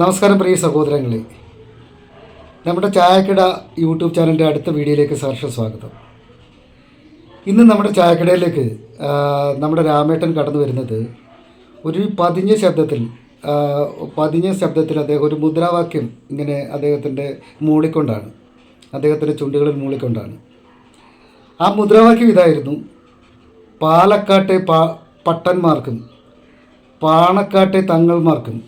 നമസ്കാരം പ്രിയ സഹോദരങ്ങളെ. നമ്മുടെ ചായക്കട യൂട്യൂബ് ചാനലിന്റെ അടുത്ത വീഡിയോയിലേക്ക് സഹർഷ സ്വാഗതം. ഇന്ന് നമ്മുടെ ചായക്കടയിലേക്ക് നമ്മുടെ രാമേട്ടൻ കടന്നു വരുന്നത് ഒരു പതിഞ്ഞ ശബ്ദത്തിൽ പതിഞ്ഞ ശബ്ദത്തിൽ അദ്ദേഹം ഒരു മുദ്രാവാക്യം ഇങ്ങനെ അദ്ദേഹത്തിന്റെ മൂളിക്കൊണ്ടാണ് അദ്ദേഹത്തിന്റെ ചുണ്ടുകളിൽ മൂളിക്കൊണ്ടാണ്. ആ മുദ്രാവാക്യം ഇതായിരുന്നു പാലക്കാട്ടെ പട്ടന്മാർക്കും പാണക്കാട്ടെ തങ്ങൾമാർക്കും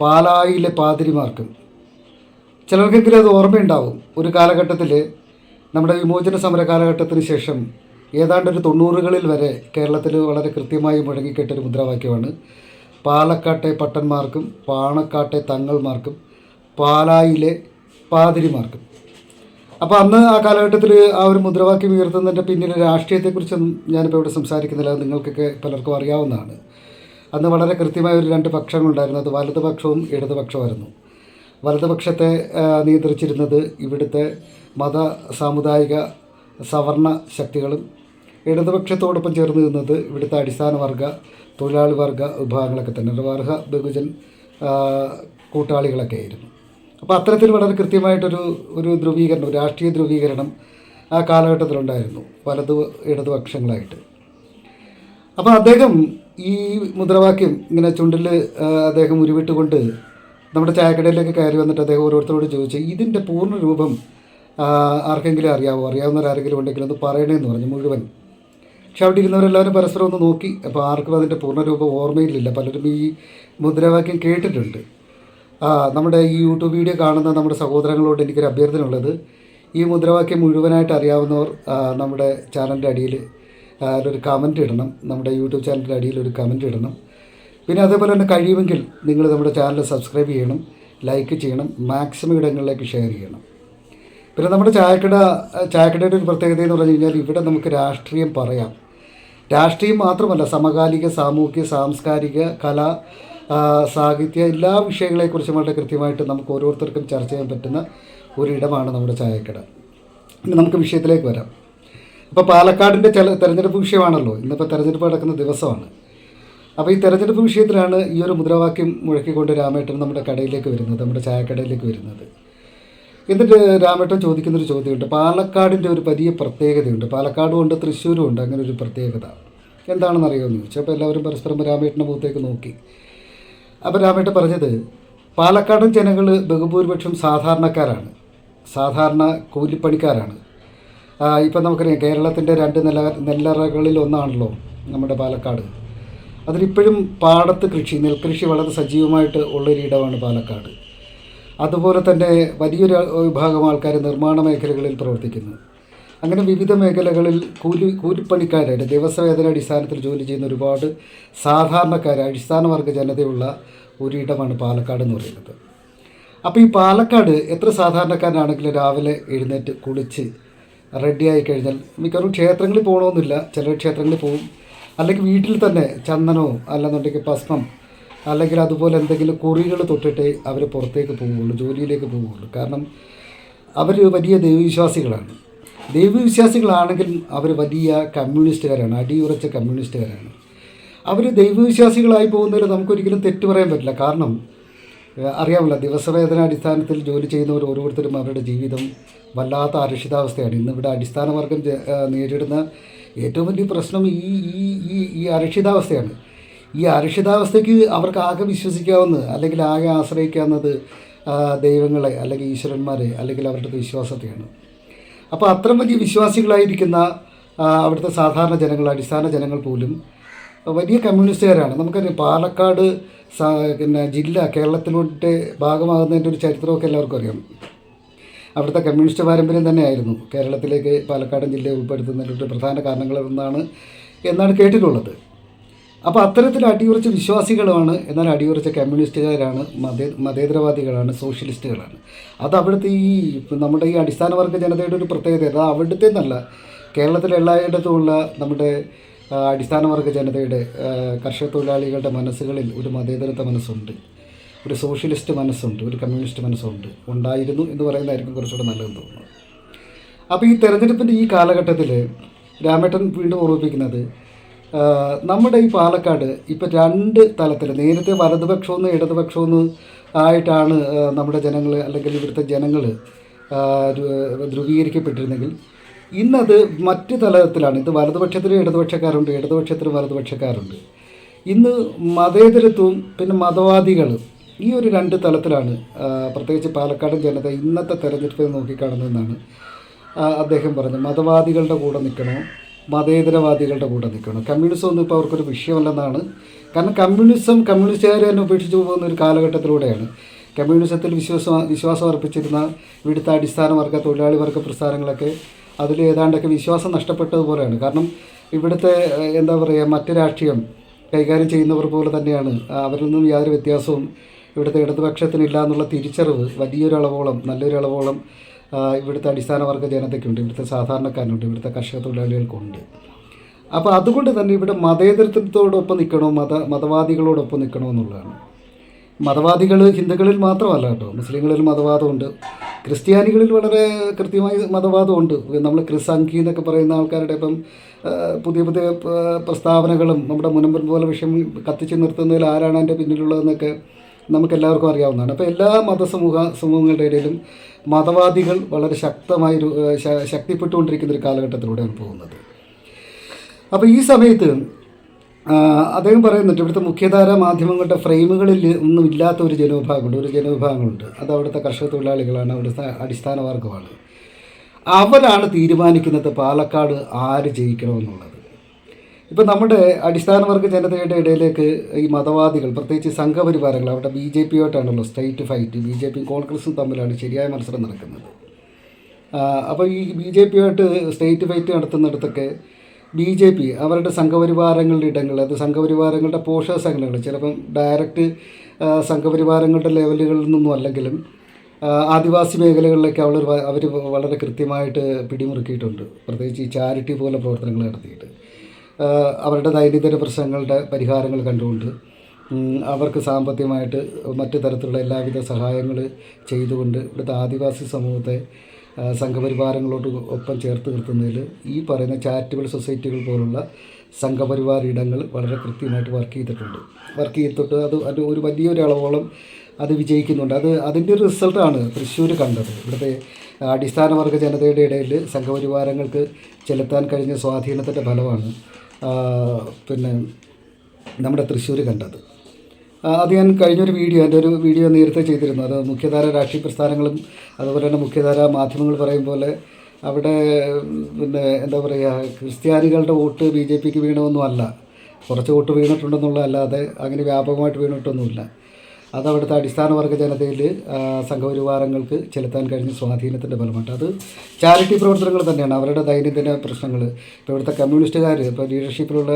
പാലായിലെ പാതിരിമാർക്ക്. ചിലർക്കെങ്കിലും അത് ഓർമ്മയുണ്ടാവും. ഒരു കാലഘട്ടത്തിൽ നമ്മുടെ വിമോചന സമര കാലഘട്ടത്തിന് ശേഷം ഏതാണ്ട് ഒരു തൊണ്ണൂറുകളിൽ വരെ കേരളത്തിൽ വളരെ കൃത്യമായി മുഴങ്ങിക്കെട്ടൊരു മുദ്രാവാക്യമാണ്. പാലക്കാട്ടെ പട്ടന്മാർക്കും പാണക്കാട്ടെ തങ്ങൾമാർക്കും പാലായിലെ പാതിരിമാർക്കും. അപ്പോൾ അന്ന് ആ കാലഘട്ടത്തിൽ ആ ഒരു മുദ്രാവാക്യം ഉയർത്തുന്നതിന്റെ പിന്നിൽ രാഷ്ട്രീയത്തെക്കുറിച്ചൊന്നും ഞാനിപ്പോൾ ഇവിടെ സംസാരിക്കുന്നില്ല. നിങ്ങൾക്കൊക്കെ പലർക്കും അറിയാവുന്നതാണ്. അന്ന് വളരെ കൃത്യമായ ഒരു രണ്ട് പക്ഷങ്ങളുണ്ടായിരുന്നു. അത് വലതുപക്ഷവും ഇടതുപക്ഷമായിരുന്നു. വലതുപക്ഷത്തെ നിയന്ത്രിച്ചിരുന്നത് ഇവിടുത്തെ മത സാമുദായിക സവർണ ശക്തികളും ഇടതുപക്ഷത്തോടൊപ്പം ചേർന്ന് നിന്നത് ഇവിടുത്തെ അടിസ്ഥാന വർഗ തൊഴിലാളി വർഗ വിഭാഗങ്ങളൊക്കെ തന്നെ. വർഗ ബഹുജൻ കൂട്ടാളികളൊക്കെ ആയിരുന്നു. അപ്പോൾ അത്തരത്തിൽ വളരെ കൃത്യമായിട്ടൊരു ഒരു ധ്രുവീകരണം രാഷ്ട്രീയ ധ്രുവീകരണം ആ കാലഘട്ടത്തിലുണ്ടായിരുന്നു വലതു ഇടതുപക്ഷങ്ങളായിട്ട്. അപ്പോൾ അദ്ദേഹം ഈ മുദ്രാവാക്യം ഇങ്ങനെ ചുണ്ടിൽ അദ്ദേഹം ഉരുവിട്ടുകൊണ്ട് നമ്മുടെ ചായക്കടയിലേക്ക് കയറി വന്നിട്ട് അദ്ദേഹം ഓരോരുത്തരോട് ചോദിച്ചു ഇതിന്റെ പൂർണ രൂപം ആർക്കെങ്കിലും അറിയാവോ? അറിയാവുന്നവരാരെങ്കിലും ഉണ്ടെങ്കിൽ ഒന്ന് പറയണേന്ന് പറഞ്ഞു മുഴുവൻ. പക്ഷെ അവിടെ ഇരുന്നവരെല്ലാവരും പരസ്പരം ഒന്ന് നോക്കി. അപ്പോൾ ആർക്കും അതിന്റെ പൂർണരൂപം ഓർമ്മയിലില്ല. പലരും ഈ മുദ്രാവാക്യം കേട്ടിട്ടുണ്ട്. നമ്മുടെ ഈ യൂട്യൂബ് വീഡിയോ കാണുന്ന നമ്മുടെ സഹോദരങ്ങളോട് എനിക്കൊരു അഭ്യർത്ഥന ഉള്ളത് ഈ മുദ്രാവാക്യം മുഴുവനായിട്ട് അറിയാവുന്നവർ നമ്മുടെ ചാനലിന്റെ അടിയിൽ ഒരു കമന്റ് ഇടണം. നമ്മുടെ യൂട്യൂബ് ചാനലിന്റെ അടിയിൽ ഒരു കമന്റ് ഇടണം. പിന്നെ അതേപോലെ തന്നെ കഴിയുമെങ്കിൽ നിങ്ങൾ നമ്മുടെ ചാനൽ സബ്സ്ക്രൈബ് ചെയ്യണം ലൈക്ക് ചെയ്യണം മാക്സിമം ഇടങ്ങളിലേക്ക് ഷെയർ ചെയ്യണം. പിന്നെ നമ്മുടെ ചായക്കട ചായക്കടയുടെ ഒരു പ്രത്യേകത എന്ന് പറഞ്ഞു കഴിഞ്ഞാൽ ഇവിടെ നമുക്ക് രാഷ്ട്രീയം പറയാം. രാഷ്ട്രീയം മാത്രമല്ല സമകാലിക സാമൂഹിക സാംസ്കാരിക കല സാഹിത്യ എല്ലാ വിഷയങ്ങളെക്കുറിച്ചും വളരെ കൃത്യമായിട്ട് നമുക്ക് ഓരോരുത്തർക്കും ചർച്ച ചെയ്യാൻ പറ്റുന്ന ഒരിടമാണ് നമ്മുടെ ചായക്കട. നമുക്ക് വിഷയത്തിലേക്ക് വരാം. ഇപ്പോൾ പാലക്കാടിന്റെ ചില തെരഞ്ഞെടുപ്പ് വിഷയമാണല്ലോ. ഇന്നിപ്പോൾ തെരഞ്ഞെടുപ്പ് നടക്കുന്ന ദിവസമാണ്. അപ്പോൾ ഈ തെരഞ്ഞെടുപ്പ് വിഷയത്തിലാണ് ഈ ഒരു മുദ്രാവാക്യം മുഴക്കിക്കൊണ്ട് രാമേട്ടൻ നമ്മുടെ കടയിലേക്ക് വരുന്നത് നമ്മുടെ ചായക്കടയിലേക്ക് വരുന്നത്. എന്നിട്ട് രാമേട്ടൻ ചോദിക്കുന്നൊരു ചോദ്യമുണ്ട്. പാലക്കാടിന്റെ ഒരു വലിയ പ്രത്യേകതയുണ്ട്. പാലക്കാടും ഉണ്ട് തൃശ്ശൂരും ഉണ്ട്. അങ്ങനെ ഒരു പ്രത്യേകത. എന്താണെന്ന് അറിയുമെന്ന് ചോദിച്ചു. അപ്പോൾ എല്ലാവരും പരസ്പരം രാമേട്ടന്റെ മുഖത്തേക്ക് നോക്കി. അപ്പോൾ രാമേട്ടൻ പറഞ്ഞത് പാലക്കാടൻ ജനങ്ങൾ ബഹുഭൂരിപക്ഷം സാധാരണക്കാരാണ്. സാധാരണ കൂലിപ്പണിക്കാരാണ്. ഇപ്പം നമുക്കറിയാം കേരളത്തിന്റെ രണ്ട് നില നെല്ലറകളിൽ ഒന്നാണല്ലോ നമ്മുടെ പാലക്കാട്. അതിലിപ്പോഴും പാടത്ത് കൃഷി നെൽകൃഷി വളരെ സജീവമായിട്ട് ഉള്ളൊരിടമാണ് പാലക്കാട്. അതുപോലെ തന്നെ വലിയൊരു വിഭാഗം ആൾക്കാർ നിർമ്മാണ മേഖലകളിൽ പ്രവർത്തിക്കുന്നു. അങ്ങനെ വിവിധ മേഖലകളിൽ കൂലി കൂലിപ്പണിക്കാരായിട്ട് ദിവസവേതന അടിസ്ഥാനത്തിൽ ജോലി ചെയ്യുന്ന ഒരുപാട് സാധാരണക്കാർ അടിസ്ഥാന വർഗ ജനതയുള്ള ഒരിടമാണ് പാലക്കാട് എന്ന് പറയുന്നത്. അപ്പോൾ ഈ പാലക്കാട് എത്ര സാധാരണക്കാരനാണെങ്കിലും രാവിലെ എഴുന്നേറ്റ് കുളിച്ച് റെഡിയായി കഴിഞ്ഞാൽ മിക്കവാറും ക്ഷേത്രങ്ങളിൽ പോകണമെന്നില്ല. ചില ക്ഷേത്രങ്ങളിൽ പോകും. അല്ലെങ്കിൽ വീട്ടിൽ തന്നെ ചന്ദനവും അല്ലെന്നുണ്ടെങ്കിൽ ഭസ്മം അല്ലെങ്കിൽ അതുപോലെ എന്തെങ്കിലും കുറികൾ തൊട്ടിട്ടേ അവർ പുറത്തേക്ക് പോകുള്ളൂ ജോലിയിലേക്ക് പോകുള്ളൂ കാരണം അവർ വലിയ ദൈവവിശ്വാസികളാണ്. ദൈവവിശ്വാസികളാണെങ്കിലും അവർ വലിയ കമ്മ്യൂണിസ്റ്റുകാരാണ് അടിയുറച്ച കമ്മ്യൂണിസ്റ്റുകാരാണ്. അവർ ദൈവവിശ്വാസികളായി പോകുന്നതിൽ നമുക്കൊരിക്കലും തെറ്റു പറയാൻ പറ്റില്ല. കാരണം അറിയാമല്ലോ ദിവസവേതന അടിസ്ഥാനത്തിൽ ജോലി ചെയ്യുന്നവർ ഓരോരുത്തരും അവരുടെ ജീവിതം വല്ലാത്ത അരക്ഷിതാവസ്ഥയാണ്. ഇന്നിവിടെ അടിസ്ഥാന വർഗം നേരിടുന്ന ഏറ്റവും വലിയ പ്രശ്നം ഈ ഈ ഈ ഈ അരക്ഷിതാവസ്ഥയാണ്. ഈ അരക്ഷിതാവസ്ഥയ്ക്ക് അവർക്ക് ആകെ വിശ്വസിക്കാവുന്നത് അല്ലെങ്കിൽ ആകെ ആശ്രയിക്കാവുന്നത് ദൈവങ്ങളെ അല്ലെങ്കിൽ ഈശ്വരന്മാരെ അല്ലെങ്കിൽ അവരുടെ വിശ്വാസത്തെയാണ്. അപ്പോൾ അത്ര വലിയ വിശ്വാസികളായിരിക്കുന്ന അവിടുത്തെ സാധാരണ ജനങ്ങൾ അടിസ്ഥാന ജനങ്ങൾ പോലും വലിയ കമ്മ്യൂണിസ്റ്റുകാരാണ്. നമുക്കറിയാം പാലക്കാട് പിന്നെ ജില്ല കേരളത്തിലോട്ട് ഭാഗമാകുന്നതിന്റെ ഒരു ചരിത്രമൊക്കെ എല്ലാവർക്കും അറിയാം. അവിടുത്തെ കമ്മ്യൂണിസ്റ്റ് പാരമ്പര്യം തന്നെയായിരുന്നു. കേരളത്തിലേക്ക് പാലക്കാടൻ ജില്ലയെ ഉൾപ്പെടുത്തുന്നതിന്റെ പ്രധാന കാരണങ്ങളെന്നാണ് എന്നാണ് കേട്ടിട്ടുള്ളത്. അപ്പോൾ അത്തരത്തിൽ അടിയുറച്ച വിശ്വാസികളുമാണ് എന്നാൽ അടിയുറച്ച കമ്മ്യൂണിസ്റ്റുകാരാണ് മതേ മതേതരവാദികളാണ് സോഷ്യലിസ്റ്റുകളാണ്. അത് അവിടുത്തെ ഈ നമ്മുടെ ഈ അടിസ്ഥാന വർഗ ജനതയുടെ ഒരു പ്രത്യേകത. അത് അവിടുത്തെ എന്നല്ല കേരളത്തിലെ എല്ലായിടത്തുമുള്ള നമ്മുടെ ആ, അടിസ്ഥാന വർഗ ജനതയുടെ കർഷക തൊഴിലാളികളുടെ മനസ്സുകളിൽ ഒരു മതേതരത്വ മനസ്സുണ്ട്. ഒരു സോഷ്യലിസ്റ്റ് മനസ്സുണ്ട് ഒരു കമ്മ്യൂണിസ്റ്റ് മനസ്സുണ്ട്. ഉണ്ടായിരുന്നു എന്ന് പറയുന്നതായിരിക്കും കുറച്ചുകൂടെ നല്ലതെന്ന് തോന്നുന്നു. അപ്പോൾ ഈ തെരഞ്ഞെടുപ്പിന്റെ ഈ കാലഘട്ടത്തിൽ രാമേട്ടൻ വീണ്ടും ഓർമ്മിപ്പിക്കുന്നത് നമ്മുടെ ഈ പാലക്കാട് ഇപ്പോൾ രണ്ട് തലത്തിൽ നേരത്തെ വലതുപക്ഷമെന്ന് ഇടതുപക്ഷമെന്ന് ആയിട്ടാണ് നമ്മുടെ ജനങ്ങൾ അല്ലെങ്കിൽ ഇവിടുത്തെ ജനങ്ങൾ ധ്രുവീകരിക്കപ്പെട്ടിരുന്നെങ്കിൽ ഇന്നത് മറ്റു തലത്തിലാണ്. ഇത് വലതുപക്ഷത്തിന് ഇടതുപക്ഷക്കാരുണ്ട് ഇടതുപക്ഷത്തിന് വലതുപക്ഷക്കാരുണ്ട്. ഇന്ന് മതേതരത്വവും പിന്നെ മതവാദികളും ഈ ഒരു രണ്ട് തലത്തിലാണ് പ്രത്യേകിച്ച് പാലക്കാട് ജനത ഇന്നത്തെ തെരഞ്ഞെടുപ്പിൽ നോക്കിക്കാണുന്നതെന്നാണ് അദ്ദേഹം പറഞ്ഞത്. മതവാദികളുടെ കൂടെ നിൽക്കണോ? മതേതരവാദികളുടെ കൂടെ നിൽക്കണോ? കമ്മ്യൂണിസം ഒന്നും ഇപ്പോൾ അവർക്കൊരു വിഷയമല്ലെന്നാണ്. കാരണം കമ്മ്യൂണിസം കമ്മ്യൂണിസ്റ്റുകാർ തന്നെ ഉപേക്ഷിച്ച് പോകുന്ന ഒരു കാലഘട്ടത്തിലൂടെയാണ്. കമ്മ്യൂണിസത്തിൽ വിശ്വാസം വിശ്വാസം അർപ്പിച്ചിരുന്ന ഇവിടുത്തെ അടിസ്ഥാന വർഗ തൊഴിലാളി വർഗ പ്രസ്ഥാനങ്ങളൊക്കെ അതിൽ ഏതാണ്ടൊക്കെ വിശ്വാസം നഷ്ടപ്പെട്ടതുപോലെയാണ് കാരണം ഇവിടുത്തെ എന്താ പറയുക മറ്റു രാഷ്ട്രീയം കൈകാര്യം ചെയ്യുന്നവർ പോലെ തന്നെയാണ്. അവരിൽ നിന്നും യാതൊരു വ്യത്യാസവും ഇവിടുത്തെ ഇടതുപക്ഷത്തിനില്ല എന്നുള്ള തിരിച്ചറിവ് വലിയൊരളവോളം നല്ലൊരളവോളം ഇവിടുത്തെ അടിസ്ഥാന വർഗ ജനതയ്ക്കുണ്ട് ഇവിടുത്തെ സാധാരണക്കാരനുണ്ട് ഇവിടുത്തെ കർഷക തൊഴിലാളികൾക്കുണ്ട്. അപ്പോൾ അതുകൊണ്ട് തന്നെ ഇവിടെ മതേതരത്വത്തോടൊപ്പം നിൽക്കണോ മത മതവാദികളോടൊപ്പം നിൽക്കണോ എന്നുള്ളതാണ്. മതവാദികൾ ഹിന്ദുക്കളിൽ മാത്രമല്ല കേട്ടോ മുസ്ലിങ്ങളിൽ മതവാദമുണ്ട്. ക്രിസ്ത്യാനികളിൽ വളരെ കൃത്യമായി മതവാദമുണ്ട് നമ്മൾ ക്രിസാങ്കി എന്നൊക്കെ പറയുന്ന ആൾക്കാരുടെ ഇപ്പം പുതിയ പുതിയ പ്രസ്താവനകളും നമ്മുടെ മുനമ്പൻ പോലെ വിഷയം കത്തിച്ച് നിർത്തുന്നതിൽ ആരാണ് അതിന്റെ പിന്നിലുള്ളതെന്നൊക്കെ നമുക്ക് എല്ലാവർക്കും അറിയാവുന്നതാണ്. അപ്പോൾ എല്ലാ മതസമൂഹ സമൂഹങ്ങളുടെ ഇടയിലും മതവാദികൾ വളരെ ശക്തമായി ശക്തിപ്പെട്ടുകൊണ്ടിരിക്കുന്ന ഒരു കാലഘട്ടത്തിലൂടെയാണ് പോകുന്നത്. അപ്പോൾ ഈ സമയത്ത് അദ്ദേഹം പറയുന്നുണ്ട് ഇവിടുത്തെ മുഖ്യധാര മാധ്യമങ്ങളുടെ ഫ്രെയിമുകളിൽ ഒന്നും ഇല്ലാത്ത ഒരു ജനവിഭാഗമുണ്ട്. ഒരു ജനവിഭാഗങ്ങളുണ്ട് അത് അവിടുത്തെ കർഷക തൊഴിലാളികളാണ് അവിടുത്തെ അടിസ്ഥാന വർഗമാണ്. അവരാണ് തീരുമാനിക്കുന്നത് പാലക്കാട് ആര് ജയിക്കണമെന്നുള്ളത്. ഇപ്പം നമ്മുടെ അടിസ്ഥാന വർഗ ജനതയുടെ ഇടയിലേക്ക് ഈ മതവാദികൾ പ്രത്യേകിച്ച് സംഘപരിവാരങ്ങൾ അവിടെ ബി ജെ പിയോട്ടാണല്ലോ സ്റ്റേറ്റ് ഫൈറ്റ് ബി ജെ പിയും കോൺഗ്രസും തമ്മിലാണ് ശരിയായ മത്സരം നടക്കുന്നത്. അപ്പോൾ ഈ ബി ജെ പിയുമായിട്ട് സ്റ്റേറ്റ് ഫൈറ്റ് നടത്തുന്നിടത്തൊക്കെ ബി ജെ പി അവരുടെ സംഘപരിവാരങ്ങളുടെ ഇടങ്ങൾ അത് സംഘപരിവാരങ്ങളുടെ പോഷക സംഘടനകൾ ചിലപ്പം ഡയറക്റ്റ് സംഘപരിവാരങ്ങളുടെ ലെവലുകളിൽ നിന്നും അല്ലെങ്കിലും ആദിവാസി മേഖലകളിലൊക്കെ അവർ അവർ വളരെ കൃത്യമായിട്ട് പിടിമുറുക്കിയിട്ടുണ്ട്. പ്രത്യേകിച്ച് ഈ ചാരിറ്റി പോലെ പ്രവർത്തനങ്ങൾ നടത്തിയിട്ട്. അവരുടെ ദൈനംദിന പ്രശ്നങ്ങളുടെ പരിഹാരങ്ങൾ കണ്ടുകൊണ്ട് അവർക്ക് സാമ്പത്തികമായിട്ട് മറ്റു തരത്തിലുള്ള എല്ലാവിധ സഹായങ്ങൾ ചെയ്തുകൊണ്ട് ഇവിടുത്തെ ആദിവാസി സമൂഹത്തെ സംഘപരിവാരങ്ങളോട് ഒപ്പം ചേർത്ത് നിർത്തുന്നതിൽ ഈ പറയുന്ന ചാരിറ്റബിൾ സൊസൈറ്റികൾ പോലുള്ള സംഘപരിവാർ ഇടങ്ങൾ വളരെ കൃത്യമായിട്ട് വർക്ക് ചെയ്തിട്ടുണ്ട്. വർക്ക് ചെയ്തിട്ട് അത് അത് ഒരു വലിയൊരു അളവോളം അത് വിജയിക്കുന്നുണ്ട്. അത് അതിന്റെ ഒരു റിസൾട്ടാണ് തൃശ്ശൂർ കണ്ടത്. ഇവിടുത്തെ അടിസ്ഥാന വർഗ ജനതയുടെ ഇടയിൽ സംഘപരിവാരങ്ങൾക്ക് ചെലുത്താൻ കഴിഞ്ഞ സ്വാധീനത്തിന്റെ ഫലമാണ് പിന്നെ നമ്മുടെ തൃശ്ശൂർ കണ്ടത്. അത് ഞാൻ കഴിഞ്ഞൊരു വീഡിയോ എന്റെ ഒരു വീഡിയോ നേരത്തെ ചെയ്തിരുന്നു. അത് മുഖ്യധാര രാഷ്ട്രീയ പ്രസ്ഥാനങ്ങളും അതുപോലെ തന്നെ മുഖ്യധാര മാധ്യമങ്ങൾ പറയും പോലെ അവിടെ പിന്നെ എന്താ പറയുക ക്രിസ്ത്യാനികളുടെ വോട്ട് ബി ജെ പിക്ക് വീണമൊന്നുമല്ല കുറച്ച് വോട്ട് വീണിട്ടുണ്ടെന്നുള്ള അല്ലാതെ അങ്ങനെ വ്യാപകമായിട്ട് വീണിട്ടൊന്നുമില്ല. അത് അവിടുത്തെ അടിസ്ഥാന വർഗ ജനതയിൽ സംഘപരിവാരങ്ങൾക്ക് ചെലുത്താൻ കഴിഞ്ഞ സ്വാധീനത്തിന്റെ ഫലമായിട്ട്. അത് ചാരിറ്റി പ്രവർത്തനങ്ങൾ തന്നെയാണ് അവരുടെ ദൈനംദിന പ്രശ്നങ്ങൾ. ഇപ്പോൾ ഇവിടുത്തെ കമ്മ്യൂണിസ്റ്റുകാർ ഇപ്പോൾ ലീഡർഷിപ്പിലുള്ള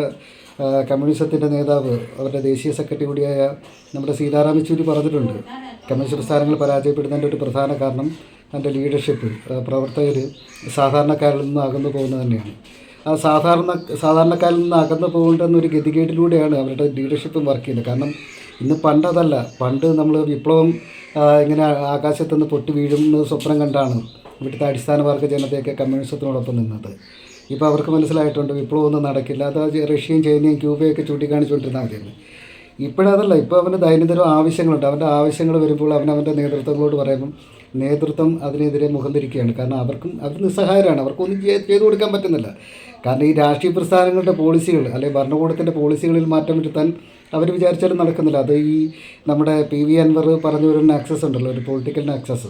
കമ്മ്യൂണിസത്തിന്റെ നേതാവ് അവരുടെ ദേശീയ സെക്രട്ടറി കൂടിയായ നമ്മുടെ സീതാറാം യെച്ചൂരി പറഞ്ഞിട്ടുണ്ട്. കമ്മ്യൂണിസ്റ്റ് പ്രസ്ഥാനങ്ങൾ പരാജയപ്പെടുന്നതിന്റെ ഒരു പ്രധാന കാരണം അതിന്റെ ലീഡർഷിപ്പ് പ്രവർത്തകർ സാധാരണക്കാരിൽ നിന്ന് അകന്നു പോകുന്നത് തന്നെയാണ്. ആ സാധാരണ സാധാരണക്കാരിൽ നിന്ന് അകന്നു പോകേണ്ടെന്നൊരു ഗതികേടിലൂടെയാണ് അവരുടെ ലീഡർഷിപ്പും വർക്ക് ചെയ്യുന്നത്. കാരണം ഇന്ന് പണ്ടതല്ല പണ്ട് നമ്മൾ വിപ്ലവം ഇങ്ങനെ ആകാശത്തുനിന്ന് പൊട്ടി വീഴുന്ന സ്വപ്നം കണ്ടാണ് ഇവിടുത്തെ അടിസ്ഥാന വർഗ ജനതയൊക്കെ കമ്മ്യൂണിസത്തിനോടൊപ്പം നിന്നത്. ഇപ്പോൾ അവർക്ക് മനസ്സിലായിട്ടുണ്ട് വിപ്ലവം ഒന്നും നടക്കില്ല. അത് റഷ്യയും ചൈനയും ക്യൂബയൊക്കെ ചൂണ്ടിക്കാണിച്ചുകൊണ്ടിരുന്ന ആദ്യം ഇപ്പോഴതല്ല ഇപ്പോൾ അവന്റെ ദൈനംദിന ആവശ്യങ്ങളുണ്ട്. അവന്റെ ആവശ്യങ്ങൾ വരുമ്പോൾ അവൻ അവന്റെ നേതൃത്വങ്ങളോട് പറയുമ്പം നേതൃത്വം അതിനെതിരെ മുഖം തിരിക്കുകയാണ് കാരണം അവർക്കും അവർ നിസ്സഹായരാണ്. അവർക്കൊന്നും ചെയ്തു കൊടുക്കാൻ പറ്റുന്നില്ല. കാരണം ഈ രാഷ്ട്രീയ പ്രസ്ഥാനങ്ങളുടെ പോളിസികൾ അല്ലെങ്കിൽ ഭരണകൂടത്തിന്റെ പോളിസികളിൽ മാറ്റം വരുത്താൻ അവർ വിചാരിച്ചാലും നടക്കുന്നില്ല. അത് ഈ നമ്മുടെ പി വി അൻവർ പറഞ്ഞ ഒരു ആക്സസ് ഉണ്ടല്ലോ ഒരു പൊളിറ്റിക്കൽ ആക്സസ്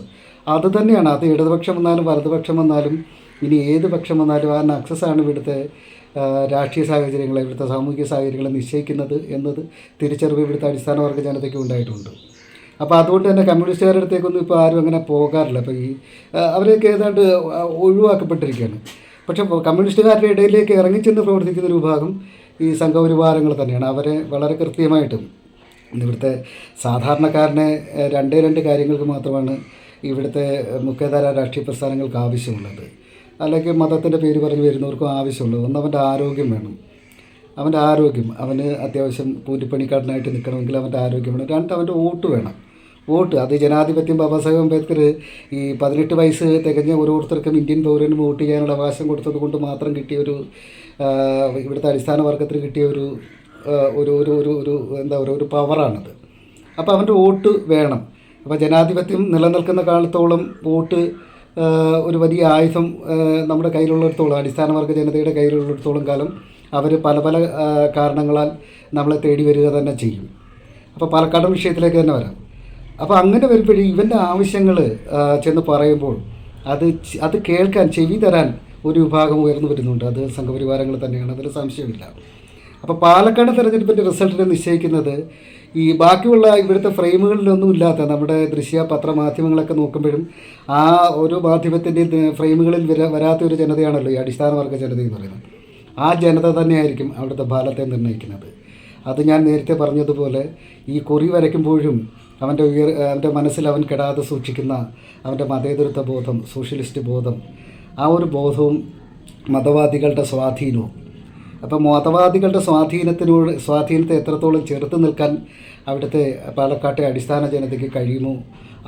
അത് തന്നെയാണ്. അത് ഇടതുപക്ഷം വന്നാലും വലതുപക്ഷം വന്നാലും ഇനി ഏത് പക്ഷം വന്നാലും ആ നക്സസാണ് ഇവിടുത്തെ രാഷ്ട്രീയ സാഹചര്യങ്ങളെ ഇവിടുത്തെ സാമൂഹിക സാഹചര്യങ്ങളെ നിശ്ചയിക്കുന്നത് എന്നത് തിരിച്ചറിവ് ഇവിടുത്തെ അടിസ്ഥാന വർഗ ജനതയ്ക്ക് ഉണ്ടായിട്ടുണ്ട്. അപ്പോൾ അതുകൊണ്ട് തന്നെ കമ്മ്യൂണിസ്റ്റുകാരുടെ അടുത്തേക്കൊന്നും ഇപ്പോൾ ആരും അങ്ങനെ പോകാറില്ല. അപ്പോൾ ഈ അവരെയൊക്കെ ഏതാണ്ട് ഒഴിവാക്കപ്പെട്ടിരിക്കുകയാണ്. പക്ഷേ കമ്മ്യൂണിസ്റ്റുകാരുടെ ഇടയിലേക്ക് ഇറങ്ങിച്ചെന്ന് പ്രവർത്തിക്കുന്ന ഒരു വിഭാഗം ഈ സംഘപരിവാരങ്ങൾ തന്നെയാണ്. അവരെ വളരെ കൃത്യമായിട്ടും ഇവിടുത്തെ സാധാരണക്കാരനെ രണ്ടേ രണ്ട് കാര്യങ്ങൾക്ക് മാത്രമാണ് ഇവിടുത്തെ മുഖ്യധാര രാഷ്ട്രീയ പ്രസ്ഥാനങ്ങൾക്ക് ആവശ്യമുള്ളത്. അല്ലെങ്കിൽ മതത്തിന്റെ പേര് പറഞ്ഞ് വരുന്നവർക്കും ആവശ്യമുള്ളത് ഒന്ന് അവന്റെ ആരോഗ്യം വേണം. അവന്റെ ആരോഗ്യം അവന് അത്യാവശ്യം കൂലിപ്പണിക്കാരനായിട്ട് നിൽക്കണമെങ്കിൽ അവന്റെ ആരോഗ്യം വേണം. രണ്ട് അവന്റെ വോട്ട് വേണം. വോട്ട് അത് ജനാധിപത്യം ബാബാ സാഹേബ് അംബേദ്കർ ഈ പതിനെട്ട് വയസ്സ് തികഞ്ഞ ഓരോരുത്തർക്കും ഇന്ത്യൻ പൗരന് വോട്ട് ചെയ്യാനുള്ള അവകാശം കൊടുത്തത് കൊണ്ട് മാത്രം കിട്ടിയ ഒരു ഇവിടുത്തെ അടിസ്ഥാന വർഗത്തിന് കിട്ടിയ ഒരു ഒരു ഒരു ഒരു ഒരു എന്താ പറയുക ഒരു പവറാണത്. അപ്പോൾ അവന്റെ വോട്ട് വേണം. അപ്പോൾ ജനാധിപത്യം നിലനിൽക്കുന്ന കാലത്തോളം വോട്ട് ഒരു വലിയ ആയുധം നമ്മുടെ കയ്യിലുള്ളിടത്തോളം അടിസ്ഥാന വർഗ ജനതയുടെ കയ്യിലുള്ളിടത്തോളം കാലം അവർ പല പല കാരണങ്ങളാൽ നമ്മളെ തേടി വരിക തന്നെ ചെയ്യും. അപ്പോൾ പാലക്കാട് വിഷയത്തിലേക്ക് തന്നെ വരാം. അപ്പോൾ അങ്ങനെ വരുമ്പോഴേ ഇവന്റെ ആവശ്യങ്ങൾ ചെന്ന് പറയുമ്പോൾ അത് അത് കേൾക്കാൻ ചെവി തരാൻ ഒരു വിഭാഗം ഉയർന്നു വരുന്നുണ്ട്. അത് സംഘപരിവാരങ്ങൾ തന്നെയാണ്. അതിൽ സംശയമില്ല. അപ്പോൾ പാലക്കാട് തെരഞ്ഞെടുപ്പിന്റെ റിസൾട്ടിനെ നിശ്ചയിക്കുന്നത് ഈ ബാക്കിയുള്ള ഇവിടുത്തെ ഫ്രെയിമുകളിലൊന്നും ഇല്ലാത്ത നമ്മുടെ ദൃശ്യ പത്രമാധ്യമങ്ങളൊക്കെ നോക്കുമ്പോഴും ആ ഒരു മാധ്യമത്തിന്റെയും ഫ്രെയിമുകളിൽ വരാ വരാത്ത ഒരു ജനതയാണല്ലോ ഈ അടിസ്ഥാന വർഗ ജനത എന്ന് പറയുന്നത്. ആ ജനത തന്നെയായിരിക്കും അവിടുത്തെ ഫലത്തെ നിർണയിക്കുന്നത്. അത് ഞാൻ നേരത്തെ പറഞ്ഞതുപോലെ ഈ കുറി വരയ്ക്കുമ്പോഴും അവന്റെ ഉയർ അവന്റെ മനസ്സിൽ അവൻ കെടാതെ സൂക്ഷിക്കുന്ന അവന്റെ മതേതരത്വ ബോധം സോഷ്യലിസ്റ്റ് ബോധം ആ ഒരു ബോധവും മതവാദികളുടെ സ്വാധീനവും അപ്പം മതവാദികളുടെ സ്വാധീനത്തിനോട് സ്വാധീനത്തെ എത്രത്തോളം ചെറുത്ത് നിൽക്കാൻ അവിടുത്തെ പാലക്കാട്ടെ അടിസ്ഥാന ജനതയ്ക്ക് കഴിയുമോ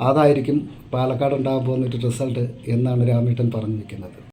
അതായിരിക്കും പാലക്കാട് ഉണ്ടാകാൻ പോകുന്ന ഒരു റിസൾട്ട് എന്നാണ് രാമേട്ടൻ പറഞ്ഞു നിൽക്കുന്നത്.